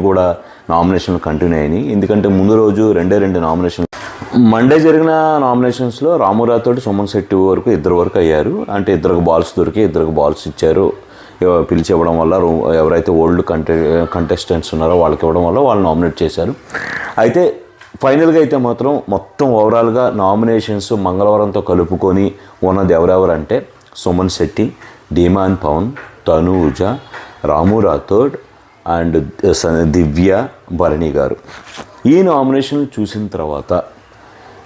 కూడా నామినేషన్లు కంటిన్యూ అయినాయి. ఎందుకంటే ముందు రోజు రెండే రెండు నామినేషన్ మండే జరిగిన నామినేషన్స్లో రామురావు తోటి సుమన్ శెట్టి వరకు ఇద్దరు వరకు అయ్యారు. అంటే ఇద్దరికి బాల్స్ దొరికి ఇద్దరికి బాల్స్ ఇచ్చారు. పిలిచి ఇవ్వడం వల్ల ఎవరైతే ఓల్డ్ కంటె కంటెస్టెంట్స్ ఉన్నారో వాళ్ళకి ఇవ్వడం వల్ల వాళ్ళు నామినేట్ చేశారు. అయితే ఫైనల్గా అయితే మాత్రం మొత్తం ఓవరాల్గా నామినేషన్స్ మంగళవారంతో కలుపుకొని ఉన్నది ఎవరెవరంటే సుమన్ శెట్టి డీమాన్ పవన్ తనూజ రాము రాథోడ్ అండ్ స- దివ్య భరణి గారు. ఈ నామినేషన్ చూసిన తర్వాత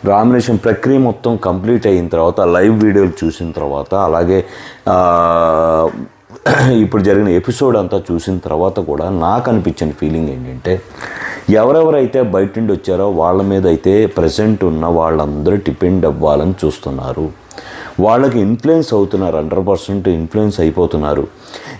నామినేషన్ ప్రక్రియ మొత్తం కంప్లీట్ అయిన తర్వాత లైవ్ వీడియోలు చూసిన తర్వాత అలాగే ఇప్పుడు జరిగిన ఎపిసోడ్ అంతా చూసిన తర్వాత కూడా నాకు అనిపించిన ఫీలింగ్ ఏంటంటే ఎవరెవరైతే బయట నుండి వచ్చారో వాళ్ళ మీద అయితే ప్రజెంట్ ఉన్న వాళ్ళందరూ డిపెండ్ అవ్వాలని చూస్తున్నారు. వాళ్ళకి ఇన్ఫ్లుయెన్స్ అవుతున్నారు హండ్రెడ్ పర్సెంట్ ఇన్ఫ్లుయెన్స్ అయిపోతున్నారు.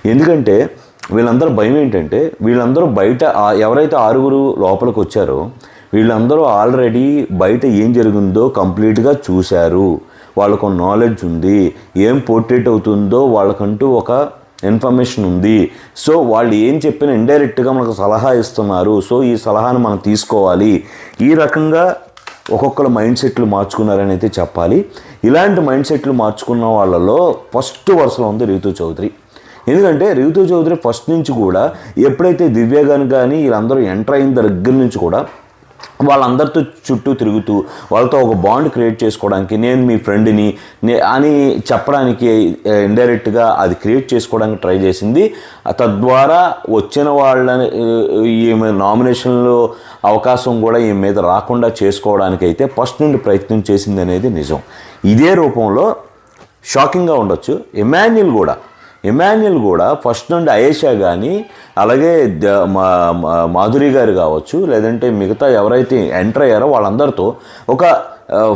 ఎందుకంటే వీళ్ళందరూ భయం ఏంటంటే వీళ్ళందరూ బయట ఎవరైతే ఆరుగురు లోపలికి వచ్చారో వీళ్ళందరూ ఆల్రెడీ బయట ఏం జరిగిందో కంప్లీట్గా చూశారు. వాళ్ళకు నాలెడ్జ్ ఉంది. ఏం పోర్ట్రేట్ అవుతుందో వాళ్ళకంటూ ఒక ఇన్ఫర్మేషన్ ఉంది. సో వాళ్ళు ఏం చెప్పిన ఇండైరెక్ట్గా మనకు సలహా ఇస్తున్నారు. సో ఈ సలహాను మనం తీసుకోవాలి. ఈ రకంగా ఒక్కొక్కరు మైండ్ సెట్లు మార్చుకున్నారని అయితే చెప్పాలి. ఇలాంటి మైండ్ సెట్లు మార్చుకున్న వాళ్ళలో ఫస్ట్ వరుసలో ఉంది రీతు చౌదరి. ఎందుకంటే రీతు చౌదరి ఫస్ట్ నుంచి కూడా ఎప్పుడైతే దివ్య గాని కానీ వీళ్ళందరూ ఎంటర్ అయిన దగ్గర నుంచి కూడా వాళ్ళందరితో చుట్టూ తిరుగుతూ వాళ్ళతో ఒక బాండ్ క్రియేట్ చేసుకోవడానికి నేను మీ ఫ్రెండ్ని అని చెప్పడానికి ఇండైరెక్ట్గా అది క్రియేట్ చేసుకోవడానికి ట్రై చేసింది. తద్వారా వచ్చిన వాళ్ళని ఈమె నామినేషన్లో అవకాశం కూడా ఈమె మీద రాకుండా చేసుకోవడానికి అయితే ఫస్ట్ నుండి ప్రయత్నం చేసింది అనేది నిజం. ఇదే రూపంలో షాకింగ్గా ఉండొచ్చు. ఎమాన్యుల్ కూడా ఇమాన్యుల్ కూడా ఫస్ట్ నుండి అయేషా కానీ అలాగే మా మాధురి గారు కావచ్చు లేదంటే మిగతా ఎవరైతే ఎంటర్ అయ్యారో వాళ్ళందరితో ఒక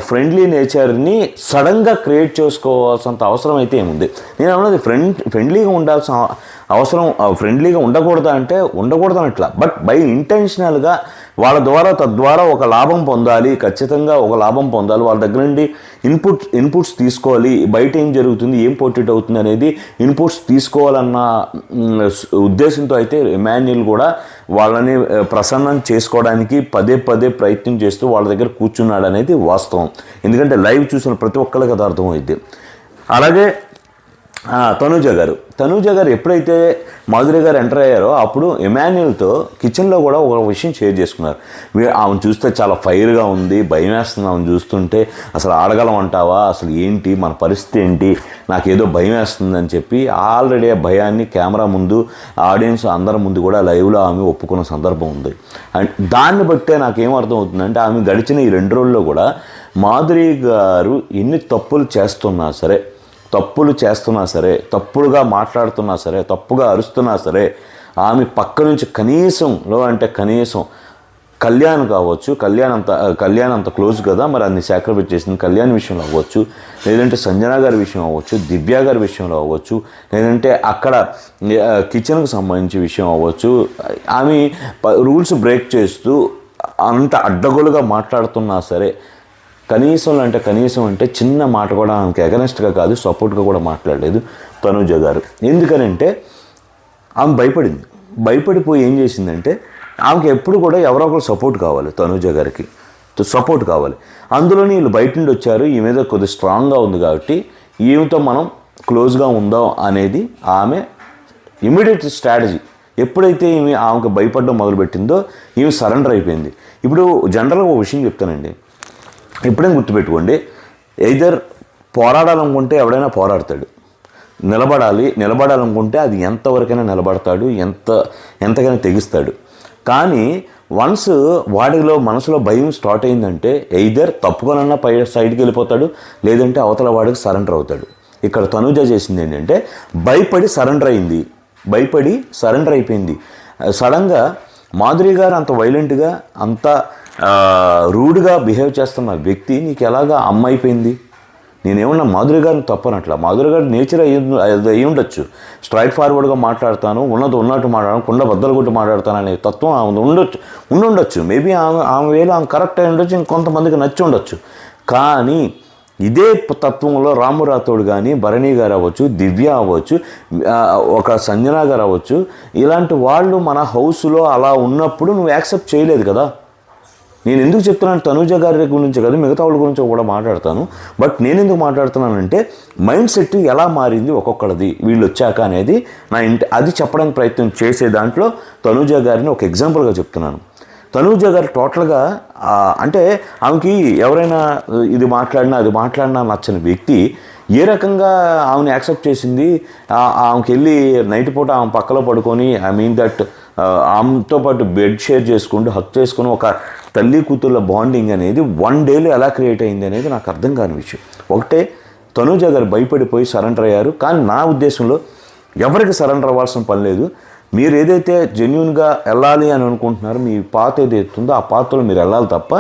ఫ్రెండ్లీ నేచర్ని సడన్గా క్రియేట్ చేసుకోవాల్సినంత అవసరం అయితే ఏముంది? నేను అన్నది ఫ్రెండ్ ఫ్రెండ్లీగా ఉండాల్సిన అవసరం ఫ్రెండ్లీగా ఉండకూడదా అంటే ఉండకూడదు అట్లా బట్ బై ఇంటెన్షనల్గా వాళ్ళ ద్వారా తద్వారా ఒక లాభం పొందాలి ఖచ్చితంగా ఒక లాభం పొందాలి. వాళ్ళ దగ్గర నుండి ఇన్పుట్ ఇన్పుట్స్ తీసుకోవాలి. బయట ఏం జరుగుతుంది ఏం పోర్ట్రేట్ అవుతుంది అనేది ఇన్పుట్స్ తీసుకోవాలన్న ఉద్దేశంతో అయితే ఎమాన్యుల్ కూడా వాళ్ళని ప్రసన్నం చేసుకోవడానికి పదే పదే ప్రయత్నం చేస్తూ వాళ్ళ దగ్గర కూర్చున్నాడు అనేది వాస్తవం. ఎందుకంటే లైవ్ చూసిన ప్రతి ఒక్కరికి అది అర్థమైంది అలాగే తనూజ గారు. తనూజ గారు ఎప్పుడైతే మాధురి గారు ఎంటర్ అయ్యారో అప్పుడు ఎమాన్యుల్తో కిచెన్లో కూడా ఒక విషయం షేర్ చేసుకున్నారు. ఆమె చూస్తే చాలా ఫైర్గా ఉంది భయం వేస్తుంది ఆమె చూస్తుంటే. అసలు ఆడగలం అంటావా అసలు ఏంటి? మన పరిస్థితి ఏంటి? నాకేదో భయం వేస్తుంది అని చెప్పి ఆల్రెడీ ఆ భయాన్ని కెమెరా ముందు ఆడియన్స్ అందరి ముందు కూడా లైవ్లో ఆమె ఒప్పుకున్న సందర్భం ఉంది. అండ్ దాన్ని బట్టే నాకేం అర్థం అవుతుందంటే ఆమె గడిచిన ఈ రెండు రోజుల్లో కూడా మాధురి గారు ఎన్ని తప్పులు చేస్తున్నా సరే తప్పులు చేస్తున్నా సరే తప్పులుగా మాట్లాడుతున్నా సరే తప్పుగా అరుస్తున్నా సరే ఆమె పక్క నుంచి కనీసంలో అంటే కనీసం కళ్యాణ్ కావచ్చు కళ్యాణ్ అంత కళ్యాణ్ అంత క్లోజ్ కదా మరి అన్ని సాక్రిఫైస్ చేసింది కళ్యాణ్ విషయంలో అవ్వచ్చు లేదంటే సంజన గారి విషయం అవ్వచ్చు దివ్య గారి విషయంలో అవ్వచ్చు లేదంటే అక్కడ కిచెన్కు సంబంధించిన సంబంధించి విషయం అవ్వచ్చు ఆమె రూల్స్ బ్రేక్ చేస్తూ అంత అడ్డగోలుగా మాట్లాడుతున్నా సరే కనీసం అంటే కనీసం అంటే చిన్న మాట కూడా ఆమెకి ఎగనెస్ట్గా కాదు సపోర్ట్గా కూడా మాట్లాడలేదు తనుజ గారు. ఎందుకనంటే ఆమె భయపడింది. భయపడిపోయి ఏం చేసిందంటే ఆమెకి ఎప్పుడు కూడా ఎవరో ఒకరు సపోర్ట్ కావాలి తనుజ గారికి. సపోర్ట్ కావాలి. అందులోనే వీళ్ళు బయట నుండి వచ్చారు. ఈ మీద కొద్దిగా స్ట్రాంగ్గా ఉంది కాబట్టి ఈమెతో మనం క్లోజ్గా ఉందాం అనేది ఆమె ఇమీడియట్ స్ట్రాటజీ ఎప్పుడైతే ఈమె ఆమెకు భయపడడం మొదలుపెట్టిందో ఈమె సరెండర్ అయిపోయింది. ఇప్పుడు జనరల్గా ఒక విషయం చెప్తానండి. ఎప్పుడైనా గుర్తుపెట్టుకోండి ఎయిదర్ పోరాడాలనుకుంటే ఎవడైనా పోరాడతాడు. నిలబడాలి నిలబడాలనుకుంటే అది ఎంతవరకైనా నిలబడతాడు ఎంత ఎంతకైనా తెగిస్తాడు. కానీ వన్స్ వాడిలో మనసులో భయం స్టార్ట్ అయిందంటే ఎయిదర్ తప్పుకొనన్నా పై సైడ్కి వెళ్ళిపోతాడు లేదంటే అవతల వాడికి సరెండర్ అవుతాడు. ఇక్కడ తనుజ చేసింది ఏంటంటే భయపడి సరెండర్ అయింది. భయపడి సరెండర్ అయిపోయింది. సడన్గా మాధురి గారు అంత వైలెంట్గా అంత రూడ్గా బిహేవ్ చేస్తున్న వ్యక్తి నీకు ఎలాగా అమ్మ అయిపోయింది నేనేమన్నా మాధురి గారిని తప్పనట్ల? మాధురి గారి నేచర్ అయ్యి అయి ఉండొచ్చు. స్ట్రైట్ ఫార్వర్డ్గా మాట్లాడతాను ఉన్నది ఉన్నట్టు మాట్లాడను కుండ బద్దలు కొట్టి మాట్లాడతాను అనే తత్వం ఆమె ఉండొచ్చు ఉండుండొచ్చు మేబీ ఆమె ఆమె వేళ ఆమె కరెక్ట్ అయి ఉండొచ్చు ఇంకొంతమందికి నచ్చి ఉండొచ్చు. కానీ ఇదే తత్వంలో రామురాథోడ్ కానీ భరణి గారు అవ్వచ్చు దివ్య అవ్వచ్చు ఒక సంజన గారు అవ్వచ్చు ఇలాంటి వాళ్ళు మన హౌస్లో అలా ఉన్నప్పుడు నువ్వు యాక్సెప్ట్ చేయలేదు కదా? నేను ఎందుకు చెప్తున్నాను? తనుజ గారి గురించి కాదు మిగతా వాళ్ళ గురించి కూడా మాట్లాడతాను. బట్ నేను ఎందుకు మాట్లాడుతున్నానంటే మైండ్ సెట్ ఎలా మారింది ఒక్కొక్కడిది వీళ్ళు వచ్చాక అనేది నా ఇంటి అది చెప్పడానికి ప్రయత్నం చేసే దాంట్లో తనుజ గారిని ఒక ఎగ్జాంపుల్గా చెప్తున్నాను. తనూజ గారు టోటల్గా అంటే ఆమెకి ఎవరైనా ఇది మాట్లాడినా అది మాట్లాడినా నచ్చని వ్యక్తి ఏ రకంగా ఆమెను యాక్సెప్ట్ చేసింది? ఆమెకి వెళ్ళి నైట్ పూట ఆమె పక్కలో పడుకొని ఐ మీన్ దట్ ఆమెతో పాటు బెడ్ షేర్ చేసుకుంటూ హక్ చేసుకుని ఒక తల్లి కూతుళ్ళ బాండింగ్ అనేది వన్ డేలో ఎలా క్రియేట్ అయింది అనేది నాకు అర్థం కాని విషయం. ఒకటే తనూజ గారు భయపడిపోయి సరెండర్ అయ్యారు. కానీ నా ఉద్దేశంలో ఎవరికి సరెండర్ అవ్వాల్సిన పని లేదు. మీరు ఏదైతే జెన్యున్గా వెళ్ళాలి అని అనుకుంటున్నారో మీ పాత ఏదైతుందో ఆ పాత్రలో మీరు వెళ్ళాలి తప్ప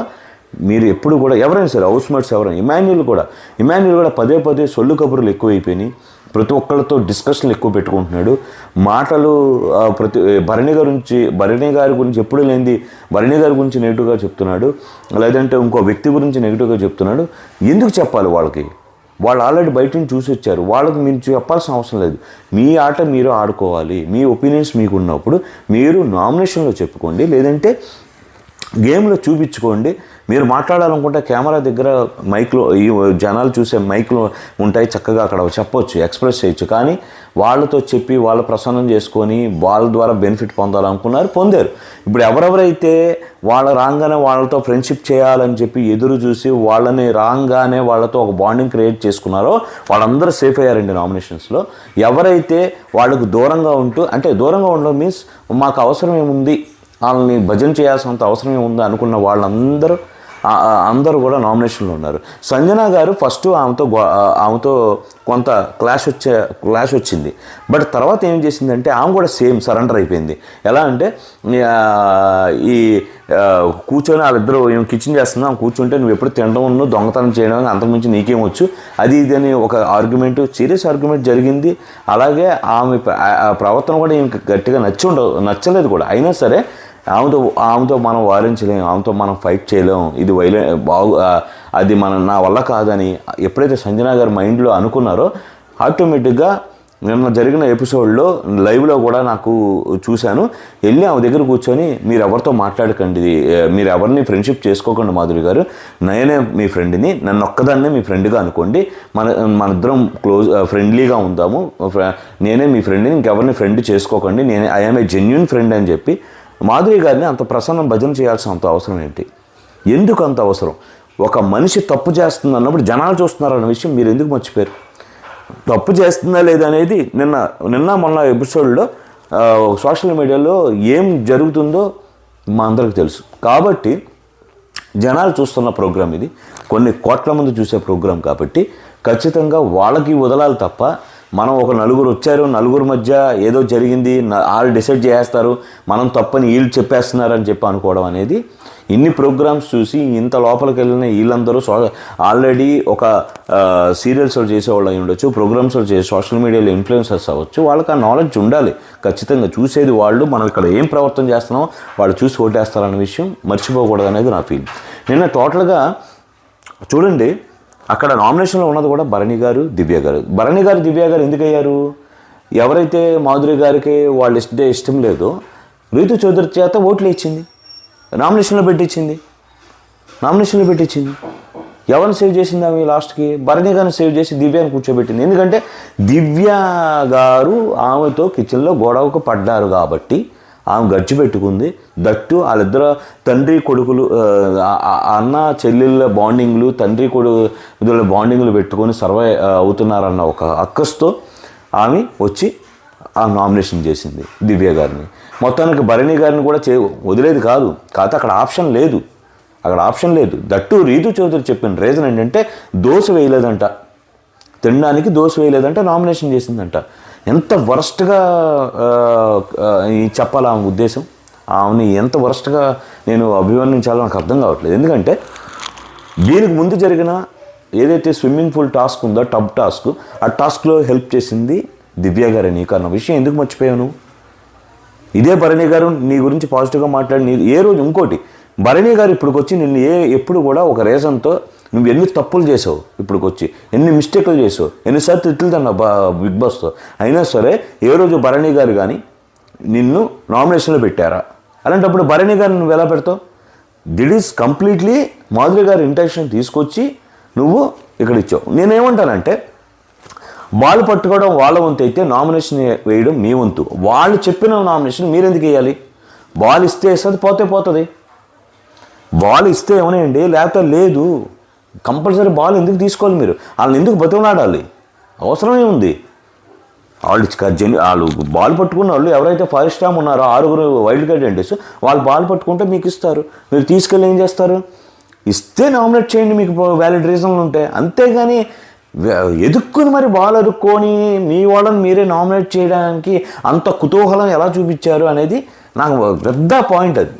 మీరు ఎప్పుడు కూడా ఎవరైనా సరే హౌస్ మేట్స్ ఎవరైనా ఇమాన్యుల్ కూడా ఇమాన్యుల్ కూడా పదే పదే సొల్లు కబుర్లు ఎక్కువైపోయినాయి. ప్రతి ఒక్కళ్ళతో డిస్కషన్లు ఎక్కువ పెట్టుకుంటున్నాడు. మాటలు ప్రతి భరణి గారి గురించి భరణి గారి గురించి ఎప్పుడు లేనిది భరణి గారి గురించి నెగిటివ్గా చెప్తున్నాడు. లేదంటే ఇంకో వ్యక్తి గురించి నెగిటివ్గా చెప్తున్నాడు. ఎందుకు చెప్పాలి వాళ్ళకి? వాళ్ళు ఆల్రెడీ బయట నుంచి చూసి వచ్చారు. వాళ్ళకి మీరు చెప్పాల్సిన అవసరం లేదు. మీ ఆట మీరు ఆడుకోవాలి. మీ ఒపీనియన్స్ మీకు ఉన్నప్పుడు మీరు నామినేషన్లో చెప్పుకోండి. లేదంటే గేమ్లో చూపించుకోండి. మీరు మాట్లాడాలనుకుంటే కెమెరా దగ్గర మైక్లో ఈ జనాలు చూసే మైక్లో ఉంటాయి చక్కగా అక్కడ చెప్పొచ్చు ఎక్స్ప్రెస్ చేయొచ్చు. కానీ వాళ్ళతో చెప్పి వాళ్ళ ప్రసన్నం చేసుకొని వాళ్ళ ద్వారా బెనిఫిట్ పొందాలనుకున్నారు పొందారు. ఇప్పుడు ఎవరెవరైతే వాళ్ళ రాగానే వాళ్ళతో ఫ్రెండ్షిప్ చేయాలని చెప్పి ఎదురు చూసి వాళ్ళని రాగానే వాళ్ళతో ఒక బాండింగ్ క్రియేట్ చేసుకున్నారో వాళ్ళందరూ సేఫ్ అయ్యారండి నామినేషన్స్లో. ఎవరైతే వాళ్ళకు దూరంగా ఉంటూ అంటే దూరంగా ఉండడం మీన్స్ మాకు అవసరం ఏముంది? వాళ్ళని భజన చేయాల్సినంత అవసరం ఏముంది అనుకున్న వాళ్ళందరూ అందరూ కూడా నామినేషన్లో ఉన్నారు. సంజన గారు ఫస్ట్ ఆమెతో ఆమెతో కొంత క్లాష్ వచ్చే క్లాష్ వచ్చింది. బట్ తర్వాత ఏం చేసిందంటే ఆమె కూడా సేమ్ సరెండర్ అయిపోయింది. ఎలా అంటే ఈ కూర్చొని వాళ్ళిద్దరూ ఏం కిచెన్ చేస్తున్నా ఆమె కూర్చుంటే నువ్వు ఎప్పుడు తినడం ఉన్ను దొంగతనం చేయడం అంతకుమించి నీకేమొచ్చు? అది ఇది అని ఒక ఆర్గ్యుమెంట్ సీరియస్ ఆర్గ్యుమెంట్ జరిగింది. అలాగే ఆమె ఆ- ప్రవర్తన కూడా ఈమెకి గట్టిగా నచ్చి ఉండవు నచ్చలేదు కూడా. అయినా సరే ఆమెతో ఆమెతో మనం వారించలేం ఆమెతో మనం ఫైట్ చేయలేం. ఇది వైలె బాగు అది మన నా వల్ల కాదని ఎప్పుడైతే సంజన గారి మైండ్లో అనుకున్నారో ఆటోమేటిక్గా నిన్న జరిగిన ఎపిసోడ్లో లైవ్లో కూడా నాకు చూశాను. వెళ్ళి ఆమె దగ్గర కూర్చొని మీరు ఎవరితో మాట్లాడకండి మీరు ఎవరిని ఫ్రెండ్షిప్ చేసుకోకండి మాధురి గారు. నేనే మీ ఫ్రెండ్ని నన్ను ఒక్కదాన్నే మీ ఫ్రెండ్గా అనుకోండి. మన మన ఇద్దరం క్లోజ్ ఫ్రెండ్లీగా ఉందాము నేనే మీ ఫ్రెండ్ని ఇంకెవరిని ఫ్రెండ్ చేసుకోకండి. నేనే ఐఎమ్ ఏ జెన్యున్ ఫ్రెండ్ అని చెప్పి మాధురి గారిని అంత ప్రసన్నం భజన చేయాల్సిన అంత అవసరం ఏంటి? ఎందుకు అంత అవసరం? ఒక మనిషి తప్పు చేస్తుంది అన్నప్పుడు జనాలు చూస్తున్నారు అన్న విషయం మీరు ఎందుకు మర్చిపోయారు? తప్పు చేస్తుందా లేదా అనేది నిన్న నిన్న మొన్న ఎపిసోడ్లో సోషల్ మీడియాలో ఏం జరుగుతుందో మా అందరికి తెలుసు. కాబట్టి జనాలు చూస్తున్న ప్రోగ్రాం ఇది. కొన్ని కోట్ల మంది చూసే ప్రోగ్రామ్ కాబట్టి ఖచ్చితంగా వాళ్ళకి వదలాలి తప్ప మనం ఒక నలుగురు వచ్చారు నలుగురు మధ్య ఏదో జరిగింది వాళ్ళు డిసైడ్ చేస్తారు మనం తప్పని వీళ్ళు చెప్పేస్తున్నారు అని చెప్పి అనుకోవడం అనేది ఇన్ని ప్రోగ్రామ్స్ చూసి ఇంత లోపలికి వెళ్ళిన వీళ్ళందరూ సో ఆల్రెడీ ఒక సీరియల్స్ చేసేవాళ్ళు అయి ఉండొచ్చు ప్రోగ్రామ్స్ చేసే సోషల్ మీడియాలో ఇన్ఫ్లుయెన్సర్స్ అవ్వచ్చు వాళ్ళకి ఆ నాలెడ్జ్ ఉండాలి. ఖచ్చితంగా చూసేది వాళ్ళు మనం ఇక్కడ ఏం ప్రవర్తన చేస్తున్నామో వాళ్ళు చూసి ఓటేస్తారనే విషయం మర్చిపోకూడదు అనేది నా ఫీల్ నిన్న టోటల్గా చూడండి అక్కడ నామినేషన్లో ఉన్నది కూడా భరణి గారు దివ్య గారు. భరణి గారు దివ్య గారు ఎందుకయ్యారు? ఎవరైతే మాధురి గారికి వాళ్ళు ఇష్ట ఇష్టం లేదో రీతు చౌదరి చేత ఓట్లు ఇచ్చింది. నామినేషన్లో పెట్టించింది నామినేషన్లో పెట్టించింది ఎవరిని సేవ్ చేసింది ఆమె లాస్ట్కి? భరణి గారిని సేవ్ చేసి దివ్యాన్ని కూర్చోబెట్టింది. ఎందుకంటే దివ్య గారు ఆమెతో కిచెన్లో గొడవకు పడ్డారు కాబట్టి ఆమె గడిచి పెట్టుకుంది. దట్టు వాళ్ళిద్దరు తండ్రి కొడుకులు అన్న చెల్లెళ్ళ బాండింగ్లు తండ్రి కొడుకు బాండింగ్లు పెట్టుకొని సర్వై అవుతున్నారన్న ఒక అక్కస్తో ఆమె వచ్చి ఆ నామినేషన్ చేసింది దివ్య గారిని. మొత్తానికి భరణి గారిని కూడా చే వదిలేది కాదు. కాకపోతే అక్కడ ఆప్షన్ లేదు. అక్కడ ఆప్షన్ లేదు. దట్టు రీతు చౌదరి చెప్పిన రీజన్ ఏంటంటే దోశ వేయలేదంట. తినడానికి దోశ వేయలేదంట నామినేషన్ చేసిందంట. ఎంత వరస్ట్గా చెప్పాలి ఆమె ఉద్దేశం? ఆమెని ఎంత వరస్ట్గా నేను అభివర్ణించాలో నాకు అర్థం కావట్లేదు. ఎందుకంటే దీనికి ముందు జరిగిన ఏదైతే స్విమ్మింగ్ పూల్ టాస్క్ ఉందో టబ్ టాస్క్ ఆ టాస్క్లో హెల్ప్ చేసింది దివ్య గారే. నీకు అన్న విషయం ఎందుకు మర్చిపోయావు నువ్వు? ఇదే భరణి గారు నీ గురించి పాజిటివ్గా మాట్లాడి నీ ఏ రోజు ఇంకోటి భరణి గారు ఇప్పుడు వచ్చి నిన్ను ఏ ఎప్పుడు కూడా ఒక రీజన్తో నువ్వు ఎన్ని తప్పులు చేసావు ఇప్పటికి వచ్చి ఎన్ని మిస్టేక్లు చేసావు? ఎన్నిసార్లు తిట్లు తిన్నావు బా బిగ్ బాస్తో? అయినా సరే ఏ రోజు భరణి గారు కానీ నిన్ను నామినేషన్లో పెట్టారా? అలాంటప్పుడు భరణి గారిని నువ్వు ఎలా పెడతావు? దిట్ ఈస్ కంప్లీట్లీ మాధురి గారి ఇంటెన్షన్ తీసుకొచ్చి నువ్వు ఇక్కడ ఇచ్చావు. నేనేమంటానంటే బాల్ పట్టుకోవడం వాళ్ళ వంతు అయితే నామినేషన్ వేయడం మీ వంతు. వాళ్ళు చెప్పిన నామినేషన్ మీరు ఎందుకు వేయాలి? బాల్ ఇస్తే ఇస్తుంది పోతే పోతుంది. బాల్ ఇస్తే ఏమనేయండి లేకపోతే లేదు. కంపల్సరీ బాల్ ఎందుకు తీసుకోవాలి మీరు? వాళ్ళని ఎందుకు బతిమలాడాలి? అవసరమే ఉంది. వాళ్ళు జెన్ వాళ్ళు బాల్ పట్టుకున్న వాళ్ళు ఎవరైతే ఫారెస్ట్ స్టామ్ ఉన్నారో ఆరుగురు వైల్డ్ కార్డ్ ఎండర్స్ వాళ్ళు బాల్ పట్టుకుంటే మీకు ఇస్తారు. మీరు తీసుకెళ్ళి ఏం చేస్తారు? ఇస్తే నామినేట్ చేయండి మీకు వ్యాలిడ్ రీజన్లు ఉంటాయి అంతేగాని ఎదుక్కుని మరి బాల్ అదుక్కొని మీ వాళ్ళని మీరే నామినేట్ చేయడానికి అంత కుతూహలం ఎలా చూపించారు అనేది నాకు పెద్ద పాయింట్ అది.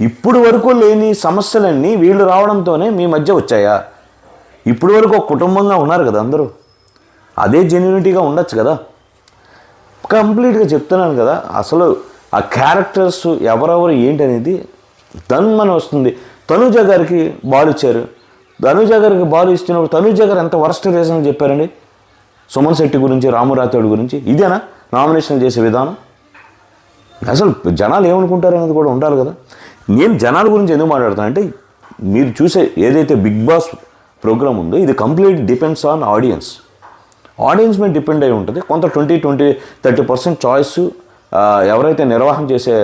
ఇప్పుడు వరకు లేని సమస్యలన్నీ వీళ్ళు రావడంతోనే మీ మధ్య వచ్చాయా? ఇప్పుడు వరకు ఒక కుటుంబంగా ఉన్నారు కదా అందరూ. అదే జెన్యునిటీగా ఉండొచ్చు కదా. కంప్లీట్గా చెప్తున్నాను కదా అసలు ఆ క్యారెక్టర్స్ ఎవరెవరు ఏంటి అనేది దన్మని వస్తుంది. తనుజ గారికి బాల్ ఇచ్చారు. తనుజ గారికి బాల్ ఇచ్చినప్పుడు తనుజ గారు ఎంత వరస్ట్ రీజన్ చెప్పారండి? సుమన్ శెట్టి గురించి రామురాథోడ్ గురించి. ఇదేనా నామినేషన్ చేసే విధానం? అసలు జనాలు ఏమనుకుంటారు అనేది కూడా ఉండాలి కదా. నేను జనాల గురించి ఎందుకు మాట్లాడుతానంటే మీరు చూసే ఏదైతే బిగ్ బాస్ ప్రోగ్రామ్ ఉందో ఇది complete depends on audience. Audience మీద డిపెండ్ అయి ఉంటుంది. కొంత twenty twenty thirty percent choice ఎవరైతే నిర్వాహం చేసే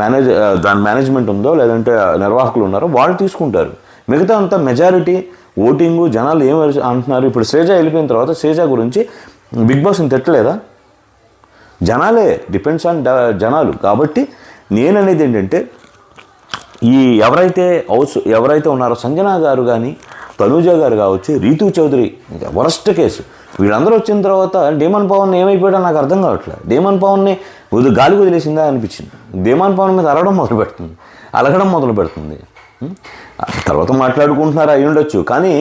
మేనేజ్ దాని మేనేజ్మెంట్ ఉందో లేదంటే నిర్వాహకులు ఉన్నారో వాళ్ళు తీసుకుంటారు. మిగతా అంతా మెజారిటీ ఓటింగు జనాలు ఏం అంటున్నారు? ఇప్పుడు శ్రేజ వెళ్ళిపోయిన తర్వాత శ్రేజ గురించి బిగ్ బాస్ని తిట్టలేదా? జనాలే డిపెండ్స్ ఆన్ జనాలు. కాబట్టి నేననేది ఏంటంటే ఈ ఎవరైతే హౌస్ ఎవరైతే ఉన్నారో సంజన గారు కానీ తనూజ గారు కావచ్చు రీతు చౌదరి వరస్ట్ కేసు. వీళ్ళందరూ వచ్చిన తర్వాత డేమన్ పవన్ ఏమైపోయాడో నాకు అర్థం కావట్లేదు. డేమన్ పవన్ని వదిలి గాలి వదిలేసిందా అనిపించింది. డేమన్ పవన్ మీద అరవడం మొదలు పెడుతుంది. అలగడం మొదలు పెడుతుంది. తర్వాత మాట్లాడుకుంటున్నారు అయి ఉండొచ్చు. కానీ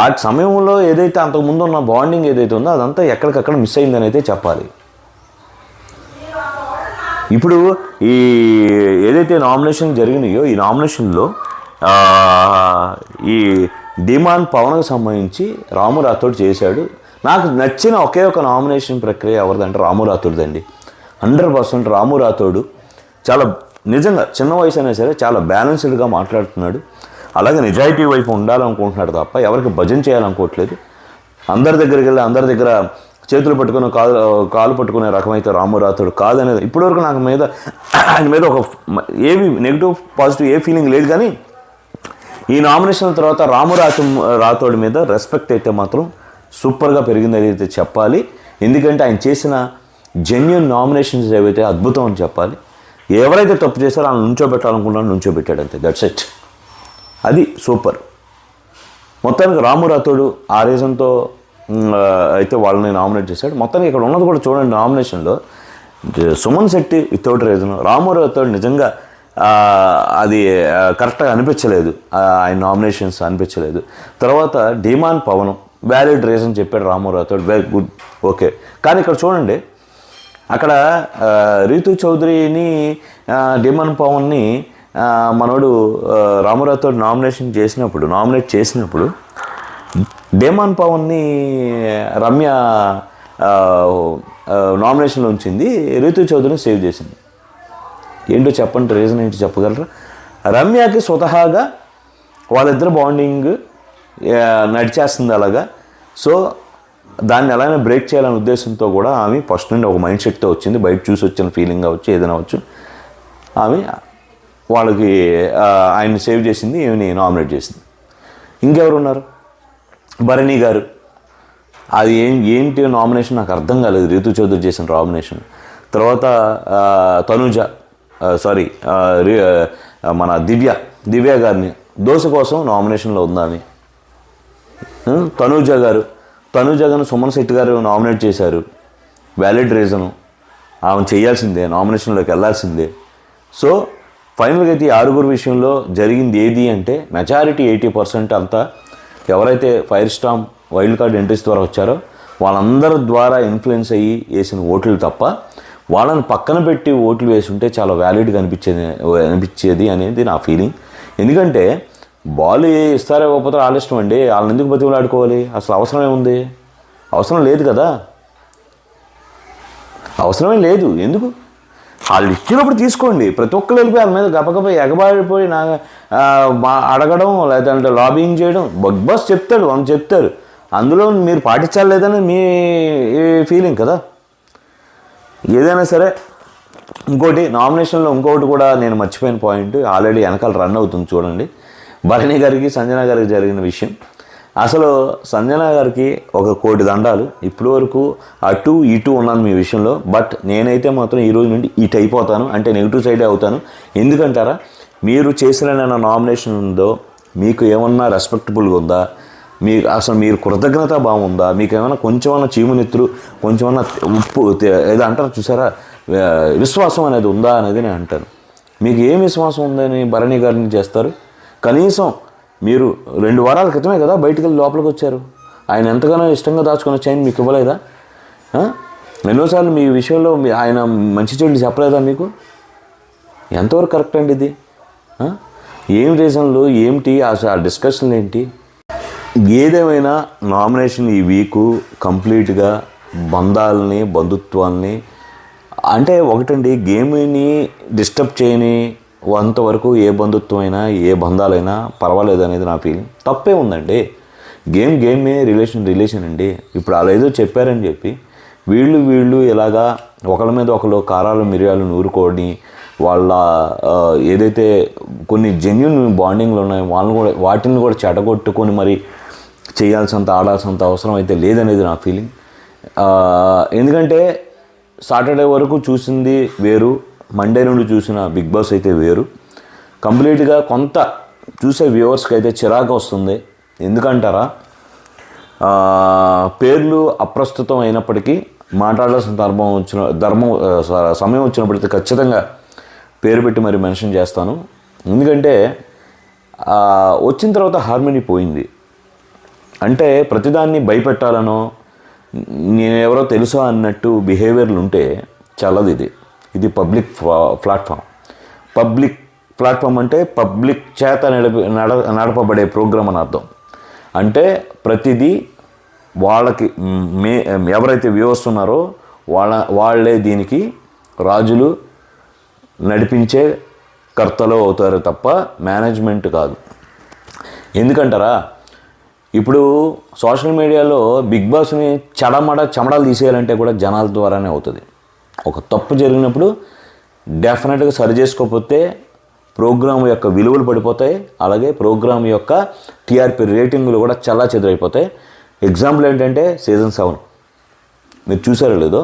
ఆ సమయంలో ఏదైతే అంతకుముందు ఉన్న బాండింగ్ ఏదైతే ఉందో అదంతా ఎక్కడికక్కడ మిస్ అయిందని అయితే చెప్పాలి. ఇప్పుడు ఈ ఏదైతే నామినేషన్ జరిగినాయో ఈ నామినేషన్లో ఈ డిమాండ్ పవన్కి సంబంధించి రాము రాథోడ్ చేశాడు. నాకు నచ్చిన ఒకే ఒక నామినేషన్ ప్రక్రియ ఎవరిదంటే Ramu రాథోడ్దండి. Hundred percent Ramu Rathod. చాలా నిజంగా చిన్న వయసు అయినా సరే చాలా బ్యాలెన్స్డ్గా మాట్లాడుతున్నాడు. అలాగే నిజాయితీ వైపు ఉండాలనుకుంటున్నాడు తప్ప ఎవరికి భజన చేయాలనుకోవట్లేదు. అందరి దగ్గరికి వెళ్ళి అందరి దగ్గర చేతులు పట్టుకుని కాలు కాలు పట్టుకునే రకమైతే రాము కాదనేది. ఇప్పటివరకు నాకు మీద ఆయన మీద ఒక ఏవి నెగిటివ్ పాజిటివ్ ఏ ఫీలింగ్ లేదు కానీ ఈ నామినేషన్ తర్వాత రాము రాతోడి రాథోడ్ మీద రెస్పెక్ట్ అయితే మాత్రం సూపర్గా పెరిగిందని అయితే చెప్పాలి. ఎందుకంటే ఆయన చేసిన జెన్యున్ నామినేషన్స్ ఏవైతే అద్భుతం అని చెప్పాలి ఎవరైతే తప్పు చేశారో ఆయన నుంచోబెట్టాలనుకున్నారో నుంచోబెట్టాడు అంతే దట్స్ ఇట్ అది సూపర్ మొత్తానికి రాము రాథోడు ఆ రీజన్తో అయితే వాళ్ళని నామినేట్ చేశాడు. మొత్తానికి ఇక్కడ ఉన్నది కూడా చూడండి నామినేషన్లో. Suman Shetty without reason Ramarao without నిజంగా అది కరెక్ట్గా అనిపించలేదు. ఆయన నామినేషన్స్ అనిపించలేదు. తర్వాత డిమాన్ పవన్ వ్యాలిడ్ రీజన్ చెప్పాడు Ramu Rathod very good okay. కానీ ఇక్కడ చూడండి అక్కడ రీతు చౌదరిని డిమాన్ పవన్ని మనోడు ఆ, రామారావుతో నామినేషన్ చేసినప్పుడు నామినేట్ చేసినప్పుడు డేమాన్ పవన్ని రమ్య నామినేషన్లో ఉంచింది. రీతు చౌదరిని సేవ్ చేసింది. ఏంటో చెప్పండి రీజన్ ఏంటి చెప్పగలరా? రమ్యకి స్వతహాగా వాళ్ళిద్దరు బాండింగ్ నడిచేస్తుంది అలాగా. సో దాన్ని ఎలాగైనా బ్రేక్ చేయాలనే ఉద్దేశంతో కూడా ఆమె ఫస్ట్ నుండి ఒక మైండ్ సెట్తో వచ్చింది. బయట చూసి వచ్చిన ఫీలింగ్ అవచ్చు ఏదైనా అవచ్చు ఆమె వాళ్ళకి ఆయన్ని సేవ్ చేసింది ఈమెని నామినేట్ చేసింది. ఇంకెవరు ఉన్నారు భరణి గారు అది ఏం ఏంటి నామినేషన్ నాకు అర్థం కాలేదు. రీతు చౌదరి చేసిన నామినేషన్ తర్వాత తనుజ సారీ మన దివ్య దివ్య గారిని దోశ కోసం నామినేషన్లో ఉందని తనుజ గారు తనుజ గారిని సుమన్ శెట్టి గారు నామినేట్ చేశారు. వ్యాలిడ్ రీజను ఆమె చేయాల్సిందే నామినేషన్లోకి వెళ్ళాల్సిందే. సో ఫైనల్గా అయితే ఆరుగురు విషయంలో జరిగింది ఏది అంటే మెజారిటీ ఎయిటీ పర్సెంట్ అంతా ఎవరైతే fire storm wild card entries ద్వారా వచ్చారో వాళ్ళందరి ద్వారా ఇన్ఫ్లుయెన్స్ అయ్యి వేసిన ఓట్లు తప్ప వాళ్ళని పక్కన పెట్టి ఓట్లు వేసి ఉంటే చాలా వ్యాలిడ్గా అనిపించేది అనిపించేది అనేది నా ఫీలింగ్ ఎందుకంటే బాల్ ఇస్తారే ఇవ్వకపోతే వాళ్ళ ఇష్టం అండి. వాళ్ళని ఎందుకు బతిమలాడుకోవాలి? అసలు అవసరమే ఉంది అవసరం లేదు కదా. అవసరమే లేదు. ఎందుకు? వాళ్ళు ఇచ్చినప్పుడు తీసుకోండి. ప్రతి ఒక్కరు వెళ్ళిపోయి వాళ్ళ మీద గబగబ ఎగబాడిపోయి నా అడగడం లేదంటే లాబింగ్ చేయడం. బగ్ బాస్ చెప్తాడు వాళ్ళు చెప్తారు. అందులో మీరు పాటించాలి లేదని మీ ఫీలింగ్ కదా? ఏదైనా సరే ఇంకోటి నామినేషన్లో ఇంకొకటి కూడా నేను మర్చిపోయిన పాయింట్ ఆల్రెడీ వెనకాల రన్ అవుతుంది చూడండి. భరణి గారికి సంజన గారికి జరిగిన విషయం. అసలు సంజన గారికి ఒక కోటి దండాలు ఇప్పటి వరకు అటు ఇటు ఉన్నాను మీ విషయంలో బట్ నేనైతే మాత్రం ఈ రోజు నుండి ఇటు అయిపోతాను అంటే నెగిటివ్ సైడే అవుతాను. ఎందుకంటారా? మీరు చేసిన నామినేషన్ ఉందో మీకు ఏమన్నా రెస్పెక్టబుల్గా ఉందా? మీ అసలు మీరు కృతజ్ఞత భావం ఉందా? మీకు ఏమైనా కొంచెమన్నా చీమునెత్తులు కొంచెమన్నా ఉప్పు ఏదో అంటారు చూసారా? విశ్వాసం అనేది ఉందా అనేది నేను అంటాను. మీకు ఏం విశ్వాసం ఉందని భరణి గారిని చేస్తారు? కనీసం మీరు రెండు వారాల క్రితమే కదా బయటికి వెళ్ళి లోపలికి వచ్చారు? ఆయన ఎంతగానో ఇష్టంగా దాచుకున్న చైన్ మీకు ఇవ్వలేదా? ఎన్నోసార్లు మీ విషయంలో మీ ఆయన మంచి చెడులు చెప్పలేదా మీకు? ఎంతవరకు కరెక్ట్ అండి ఇది? ఏం రీజన్లు ఏమిటి? ఆ డిస్కషన్లు ఏంటి? ఏదేమైనా నామినేషన్ ఈ వీకు కంప్లీట్గా బంధాలని బంధుత్వాల్ని అంటే ఒకటండి గేమ్ని డిస్టర్బ్ చేయని అంతవరకు ఏ బంధుత్వం అయినా ఏ బంధాలైనా పర్వాలేదు అనేది నా ఫీలింగ్ తప్పే ఉందండి. గేమ్ గేమే రిలేషన్ రిలేషన్ అండి. ఇప్పుడు అలా ఏదో చెప్పారని చెప్పి వీళ్ళు వీళ్ళు ఇలాగా ఒకళ్ళ మీద ఒకళ్ళు కారాలు మిరియాలు నూరుకొని వాళ్ళ ఏదైతే కొన్ని జెన్యున్ బాండింగ్లు ఉన్నాయో వాళ్ళని కూడా వాటిని కూడా చెడగొట్టుకొని మరి చేయాల్సినంత ఆడాల్సినంత అవసరం అయితే లేదనేది నా ఫీలింగ్ ఎందుకంటే సాటర్డే వరకు చూసింది వేరు మండే నుండి చూసిన బిగ్ బాస్ అయితే వేరు. కంప్లీట్గా కొంత చూసే వ్యూవర్స్కి అయితే చిరాకు వస్తుంది. ఎందుకంటారా? పేర్లు అప్రస్తుతం అయినప్పటికీ మాట్లాడాల్సిన ధర్మం వచ్చిన ధర్మం సమయం వచ్చినప్పటికీ ఖచ్చితంగా పేరు పెట్టి మరి మెన్షన్ చేస్తాను. ఎందుకంటే వచ్చిన తర్వాత హార్మోనీ పోయింది. అంటే ప్రతిదాన్ని భయపెట్టాలనో నేను ఎవరో తెలుసా అన్నట్టు బిహేవియర్లు ఉంటే చల్లది ఇది. ఇది పబ్లిక్ ప్లాట్ఫామ్. పబ్లిక్ ప్లాట్ఫామ్ అంటే పబ్లిక్ చేత నడిపి నడ నడపబడే ప్రోగ్రామ్ అని అర్థం. అంటే ప్రతిదీ వాళ్ళకి మే ఎవరైతే వ్యూవర్స్ ఉన్నారో వాళ్ళ వాళ్ళే దీనికి రాజులు నడిపించే కర్తలు అవుతారు తప్ప మేనేజ్మెంట్ కాదు. ఎందుకంటారా? ఇప్పుడు సోషల్ మీడియాలో బిగ్ బాస్ని చడమడ చమడాలు తీసేయాలంటే కూడా జనాల ద్వారానే అవుతుంది. ఒక తప్పు జరిగినప్పుడు డెఫినెట్గా సరి చేసుకోకపోతే ప్రోగ్రామ్ యొక్క విలువలు పడిపోతాయి. అలాగే ప్రోగ్రామ్ యొక్క టీఆర్పీ రేటింగ్లు కూడా చాలా చెదురైపోతాయి. ఎగ్జాంపుల్ ఏంటంటే సీజన్ సెవెన్ మీరు చూసారో లేదో?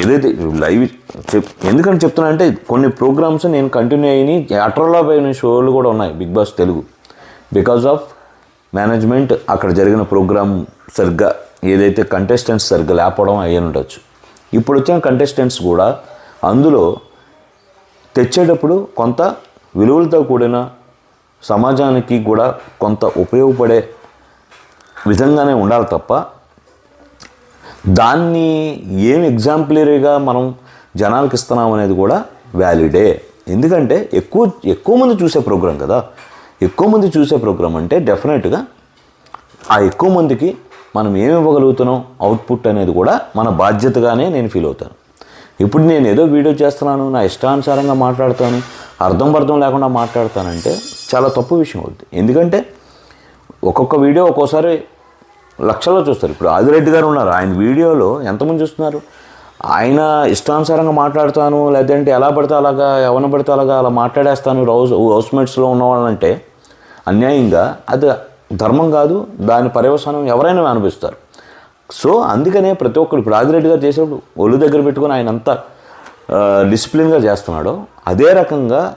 ఏదైతే లైవ్ చెప్ ఎందుకని చెప్తున్నా అంటే కొన్ని ప్రోగ్రామ్స్ నేను కంటిన్యూ అయినాయి. అట్రలో పోయిన షోలు కూడా ఉన్నాయి. Bigg Boss Telugu. Because of management అక్కడ జరిగిన ప్రోగ్రామ్ సరిగ్గా ఏదైతే కంటెస్టెంట్స్ సరిగ్గా లేకపోవడం అయ్యి ఉండొచ్చు ఇప్పుడు వచ్చిన కంటెస్టెంట్స్ కూడా అందులో తెచ్చేటప్పుడు కొంత విలువలతో కూడిన సమాజానికి కూడా కొంత ఉపయోగపడే విధంగానే ఉండాలి తప్ప దాన్ని ఏం ఎగ్జాంపులరీగా మనం జనాలకు ఇస్తున్నాం అనేది కూడా వ్యాలిడే ఎందుకంటే ఎక్కువ ఎక్కువ మంది చూసే ప్రోగ్రాం కదా. ఎక్కువ మంది చూసే ప్రోగ్రాం అంటే డెఫినెట్గా ఆ ఎక్కువ మందికి మనం ఏమి ఇవ్వగలుగుతున్నాం? అవుట్పుట్ అనేది కూడా మన బాధ్యతగానే నేను ఫీల్ అవుతాను. ఇప్పుడు నేను ఏదో వీడియో చేస్తున్నాను నా ఇష్టానుసారంగా మాట్లాడతాను అర్థం పర్థం లేకుండా మాట్లాడతానంటే చాలా తప్పు విషయం అవుతుంది ఎందుకంటే ఒక్కొక్క వీడియో ఒక్కోసారి లక్షల్లో చూస్తారు. ఇప్పుడు ఆదిరెడ్డి గారు ఉన్నారు. ఆయన వీడియోలో ఎంతమంది చూస్తున్నారు? ఆయన ఇష్టానుసారంగా మాట్లాడతాను లేదంటే ఎలా పడితే అలాగా ఎవరిని పడితే అలాగా అలా మాట్లాడేస్తాను హౌస్ హౌస్మేట్స్లో ఉన్న వాళ్ళంటే అన్యాయంగా అది ధర్మం కాదు దాని పర్యవసానం ఎవరైనా అనిపిస్తారు సో అందుకనే ప్రతి ఒక్కరు ఇప్పుడు ఆదిరెడ్డి గారు చేసేప్పుడు ఒళ్ళు దగ్గర పెట్టుకొని ఆయన అంతా డిసిప్లిన్గా చేస్తున్నాడో. అదే రకంగా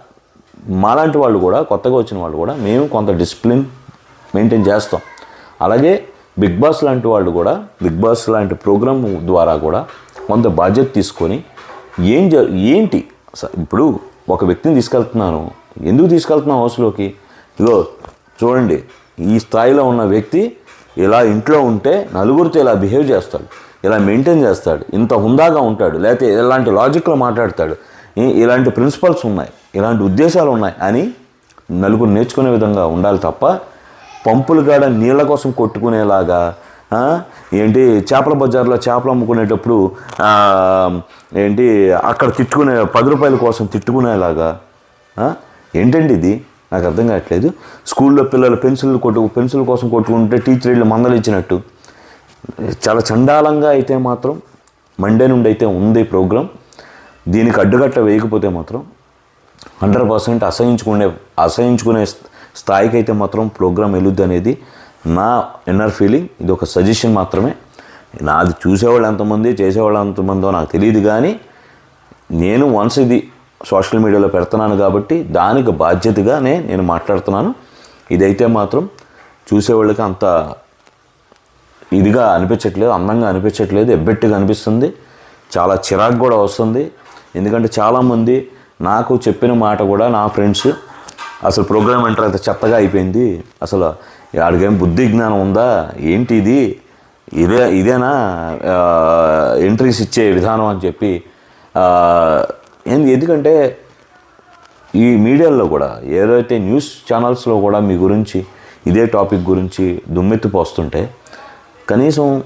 మాలాంటి వాళ్ళు కూడా కొత్తగా వచ్చిన వాళ్ళు కూడా మేము కొంత డిసిప్లిన్ మెయింటైన్ చేస్తాం. అలాగే బిగ్ బాస్ లాంటి వాళ్ళు కూడా బిగ్ బాస్ లాంటి ప్రోగ్రామ్ ద్వారా కూడా కొంత బాధ్యత తీసుకొని ఏం జ ఏంటి? స- ఇప్పుడు ఒక వ్యక్తిని తీసుకెళ్తున్నాను. ఎందుకు తీసుకెళ్తున్నాం హౌస్లోకి? ఇదో చూడండి. ఈ స్థాయిలో ఉన్న వ్యక్తి ఇలా ఇంట్లో ఉంటే నలుగురితో ఇలా బిహేవ్ చేస్తాడు ఇలా మెయింటైన్ చేస్తాడు ఇంత హుందాగా ఉంటాడు లేకపోతే ఇలాంటి లాజిక్లో మాట్లాడతాడు ఇలాంటి ప్రిన్సిపల్స్ ఉన్నాయి ఇలాంటి ఉద్దేశాలు ఉన్నాయి అని నలుగురు నేర్చుకునే విధంగా ఉండాలి తప్ప పంపులు కాడ నీళ్ళ కోసం కొట్టుకునేలాగా ఏంటి చేపల బజార్లో చేపలు అమ్ముకునేటప్పుడు ఏంటి అక్కడ తిట్టుకునే పది రూపాయల కోసం తిట్టుకునేలాగా ఏంటండి ఇది? నాకు అర్థం కావట్లేదు. స్కూల్లో పిల్లలు పెన్సిల్ కొట్టు పెన్సిల్ కోసం కొట్టుకుంటే టీచర్ వీళ్ళు మందలు ఇచ్చినట్టు. చాలా చండాలంగా అయితే మాత్రం మండే నుండి అయితే ఉంది ప్రోగ్రాం. దీనికి అడ్డుకట్ట వేయకపోతే మాత్రం హండ్రెడ్ పర్సెంట్ అసహించుకునే అసహించుకునే స్థాయికి అయితే మాత్రం ప్రోగ్రాం వెళ్ళొద్దు అనేది నా ఇన్నర్ ఫీలింగ్ ఇది ఒక సజెషన్ మాత్రమే. నాది చూసేవాళ్ళు ఎంతమంది చేసేవాళ్ళు ఎంతమందో నాకు తెలియదు కానీ నేను వన్స్ ఇది సోషల్ మీడియాలో పెడుతున్నాను కాబట్టి దానికి బాధ్యతగానే నేను మాట్లాడుతున్నాను. ఇదైతే మాత్రం చూసేవాళ్ళకి అంత ఇదిగా అనిపించట్లేదు అందంగా అనిపించట్లేదు ఎబ్బెట్టుగా అనిపిస్తుంది. చాలా చిరాకు కూడా వస్తుంది. ఎందుకంటే చాలామంది నాకు చెప్పిన మాట కూడా నా ఫ్రెండ్స్ అసలు ప్రోగ్రామ్ ఎంటర్ అయితే చెత్తగా అయిపోయింది. అసలు ఆడికేం బుద్ధి జ్ఞానం ఉందా? ఏంటి ఇది? ఇదే ఇదేనా? ఎంట్రీస్ ఇచ్చే విధానం అని చెప్పి ఎందుకంటే ఈ మీడియాలో కూడా ఏదైతే న్యూస్ ఛానల్స్లో కూడా మీ గురించి ఇదే టాపిక్ గురించి దుమ్మెత్తి పోస్తుంటే కనీసం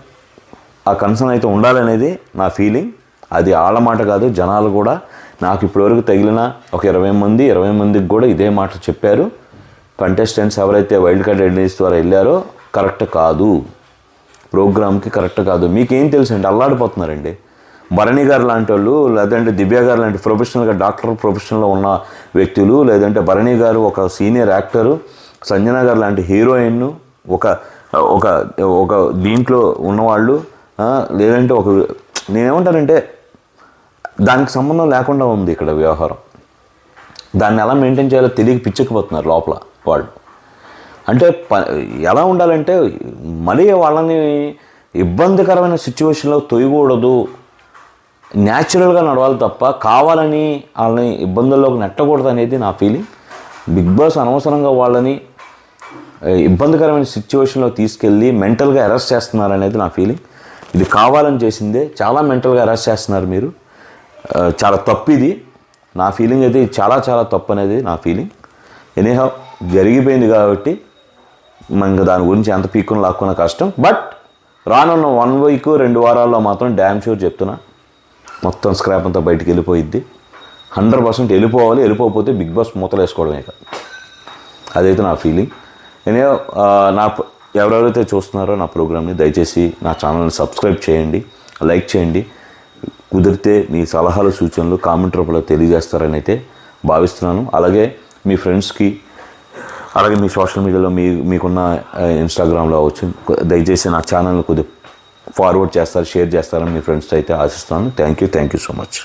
ఆ కన్సర్న్ అయితే ఉండాలనేది నా ఫీలింగ్. అది ఆళ్ళ మాట కాదు జనాలు కూడా. నాకు ఇప్పటివరకు తగిలిన ఒక ఇరవై మంది ఇరవై మందికి కూడా ఇదే మాట చెప్పారు. కంటెస్టెంట్స్ ఎవరైతే వైల్డ్ కార్డ్ ఎంట్రీస్ ద్వారా వెళ్ళారో కరెక్ట్ కాదు. ప్రోగ్రామ్కి కరెక్ట్ కాదు. మీకేం తెలుసండి అల్లాడిపోతున్నారండి. భరణి గారు లాంటి వాళ్ళు లేదంటే దివ్య గారు లాంటి ప్రొఫెషనల్గా డాక్టర్ ప్రొఫెషన్లో ఉన్న వ్యక్తులు లేదంటే భరణి గారు ఒక సీనియర్ యాక్టరు సంజన గారు లాంటి హీరోయిన్ ఒక ఒక ఒక దీంట్లో ఉన్నవాళ్ళు లేదంటే ఒక నేనేమంటానంటే దానికి సంబంధం లేకుండా ఉంది ఇక్కడ వ్యవహారం. దాన్ని ఎలా మెయింటైన్ చేయాలో తెలియక పిచ్చకపోతున్నారు లోపల వాళ్ళు. అంటే ప ఎలా ఉండాలంటే మరీ వాళ్ళని ఇబ్బందికరమైన సిచ్యువేషన్లో తొయ్యకూడదు న్యాచురల్గా నడవాలి తప్ప కావాలని వాళ్ళని ఇబ్బందుల్లోకి నెట్టకూడదు అనేది నా ఫీలింగ్ బిగ్ బాస్ అనవసరంగా వాళ్ళని ఇబ్బందికరమైన సిచ్యువేషన్లో తీసుకెళ్ళి మెంటల్గా అరెస్ట్ చేస్తున్నారు అనేది నా ఫీలింగ్ ఇది కావాలని చేసిందే చాలా మెంటల్గా అరెస్ట్ చేస్తున్నారు మీరు. చాలా తప్పు ఇది. నా ఫీలింగ్ అయితే చాలా చాలా తప్పు అనేది నా ఫీలింగ్ ఎనీహౌ జరిగిపోయింది కాబట్టి మనకు దాని గురించి ఎంత పీక్కుని లాక్కున్న కష్టం. బట్ రానున్న వన్ వీక్ రెండు వారాల్లో మాత్రం డ్యామ్ షూర్ చెప్తున్నా. మొత్తం స్క్రాప్ అంతా బయటికి వెళ్ళిపోయిద్ది. హండ్రెడ్ పర్సెంట్ వెళ్ళిపోవాలి వెళ్ళిపోకపోతే బిగ్ బాస్ మూతలు వేసుకోవడమే అదైతే నా ఫీలింగ్ నేను నా ఎవరెవరైతే చూస్తున్నారో నా ప్రోగ్రామ్ని దయచేసి నా ఛానల్ని సబ్స్క్రైబ్ చేయండి లైక్ చేయండి. కుదిరితే మీ సలహాలు సూచనలు కామెంట్ రూపంలో తెలియజేస్తారని అయితే భావిస్తున్నాను. అలాగే మీ ఫ్రెండ్స్కి అలాగే మీ సోషల్ మీడియాలో మీ మీకున్న ఇన్స్టాగ్రామ్లో వచ్చి దయచేసి నా ఛానల్ని కొద్దిగా ఫార్వర్డ్ చేస్తారు షేర్ చేస్తారని మీ ఫ్రెండ్స్తో అయితే ఆశిస్తున్నాను. Thank you thank you so much